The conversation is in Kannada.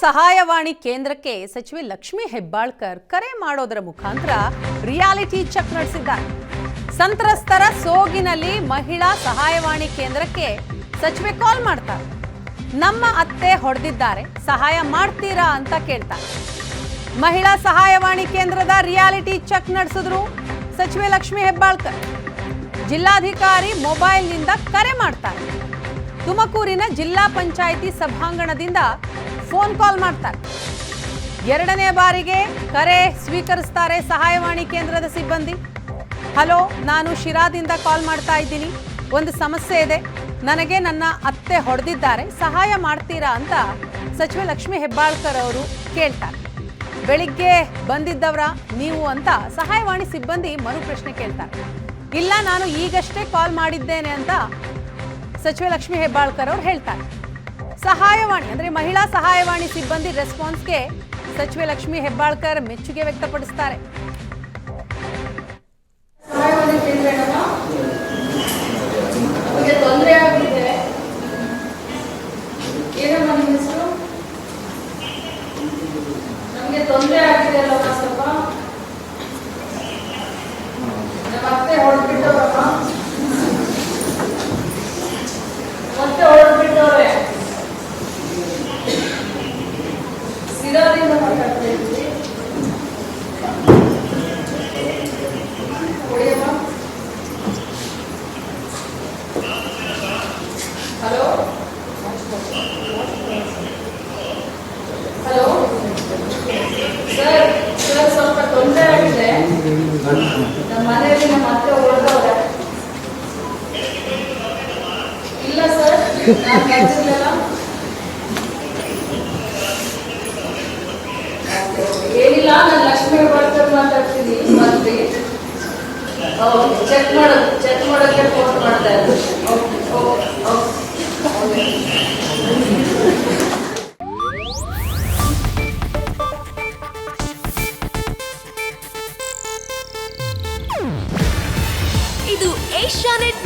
ಸಹಾಯವಾಣಿ ಕೇಂದ್ರಕ್ಕೆ ಸಚಿವೆ ಲಕ್ಷ್ಮಿ ಹೆಬ್ಬಾಳ್ಕರ್ ಕರೆ ಮಾಡೋದರ ಮುಖಾಂತರ ರಿಯಾಲಿಟಿ ಚೆಕ್ ನಡೆಸಿದ್ದಾರೆ. ಸಂತ್ರಸ್ತರ ಸೋಗಿನಲ್ಲಿ ಮಹಿಳಾ ಸಹಾಯವಾಣಿ ಕೇಂದ್ರಕ್ಕೆ ಸಚಿವೆ ಕಾಲ್ ಮಾಡ್ತಾರೆ. ನಮ್ಮ ಅತ್ತೆ ಹೊಡೆದಿದ್ದಾರೆ, ಸಹಾಯ ಮಾಡ್ತೀರಾ ಅಂತ ಕೇಳ್ತಾರೆ. ಮಹಿಳಾ ಸಹಾಯವಾಣಿ ಕೇಂದ್ರದ ರಿಯಾಲಿಟಿ ಚೆಕ್ ನಡೆಸಿದ್ರು ಸಚಿವೆ ಲಕ್ಷ್ಮಿ ಹೆಬ್ಬಾಳ್ಕರ್. ಜಿಲ್ಲಾಧಿಕಾರಿ ಮೊಬೈಲ್ನಿಂದ ಕರೆ ಮಾಡ್ತಾರೆ. ತುಮಕೂರಿನ ಜಿಲ್ಲಾ ಪಂಚಾಯಿತಿ ಸಭಾಂಗಣದಿಂದ ಫೋನ್ ಕಾಲ್ ಮಾಡ್ತಾರೆ. ಎರಡನೇ ಬಾರಿಗೆ ಕರೆ ಸ್ವೀಕರಿಸ್ತಾರೆ ಸಹಾಯವಾಣಿ ಕೇಂದ್ರದ ಸಿಬ್ಬಂದಿ. ಹಲೋ, ನಾನು ಶಿರಾದಿಂದ ಕಾಲ್ ಮಾಡ್ತಾ ಇದ್ದೀನಿ. ಒಂದು ಸಮಸ್ಯೆ ಇದೆ. ನನಗೆ ನನ್ನ ಅತ್ತೆ ಹೊಡೆದಿದ್ದಾರೆ. ಸಹಾಯ ಮಾಡ್ತೀರಾ ಅಂತ ಸಚಿವ ಲಕ್ಷ್ಮಿ ಹೆಬ್ಬಾಳ್ಕರ್ ಅವರು ಕೇಳ್ತಾರೆ. ಬೆಳಿಗ್ಗೆ ಬಂದಿದ್ದವರ ನೀವು ಅಂತ ಸಹಾಯವಾಣಿ ಸಿಬ್ಬಂದಿ ಮರು ಪ್ರಶ್ನೆ ಕೇಳ್ತಾರೆ. ಇಲ್ಲ, ನಾನು ಈಗಷ್ಟೇ ಕಾಲ್ ಮಾಡಿದ್ದೇನೆ ಅಂತ ಸಚಿವ ಲಕ್ಷ್ಮಿ ಹೆಬ್ಬಾಳ್ಕರ್ ಅವರು ಹೇಳ್ತಾರೆ. ಸಹಾಯವಾಣಿ, ಅಂದ್ರೆ ಮಹಿಳಾ ಸಹಾಯವಾಣಿ ಸಿಬ್ಬಂದಿ ರೆಸ್ಪಾನ್ಸ್ಗೆ ಸಚಿವೆ ಲಕ್ಷ್ಮಿ ಹೆಬ್ಬಾಳ್ಕರ್ ಮೆಚ್ಚುಗೆ ವ್ಯಕ್ತಪಡಿಸ್ತಾರೆ. ತೊಂದರೆ ಆಗಿದೆ ಅಲ್ಲಮ್ಮ ಸ್ವಲ್ಪ ನಮ್ಮ ಅತ್ತೆ ಹೊಡೆದ್ಬಿಟ್ಟವ್ರಮ್ಮ ಮತ್ತೆ ಹೊಡೆದ್ಬಿಟ್ಟವ್ರೆ ಸಿರಾದಿಂದ ಮಾತಾಡ್ತಾ ಇದ್ದೀವಿ ಹೊಡೆಯಮ್ಮ ಹಲೋ ಹಲೋ ಸರ್ ಸರ್ ಸ್ವಲ್ಪ ತೊಂದರೆ ಆಗಿದೆ ನಮ್ಮ ಮನೆಯಲ್ಲಿ ನಮ್ಮ ಅತ್ತೆ ಹೊಡೆದವ್ರೆ ಇಲ್ಲ ಸರ್ ನಾನು ಬರ್ತಿರ್ಲಿಲ್ಲ ಏನಿಲ್ಲ ನಾನು ಲಕ್ಷ್ಮಿ ಬರ್ತಾರೆ ಮಾತಾಡ್ತೀನಿ ಮತ್ತೆ ಚೆಕ್ ಮಾಡೋದು ಚೆಕ್ ಮಾಡೋಕ್ಕೆ ಫೋನ್ ಮಾಡ್ತಾ ಇದು ಏಷ್ಯಾನೆಟ್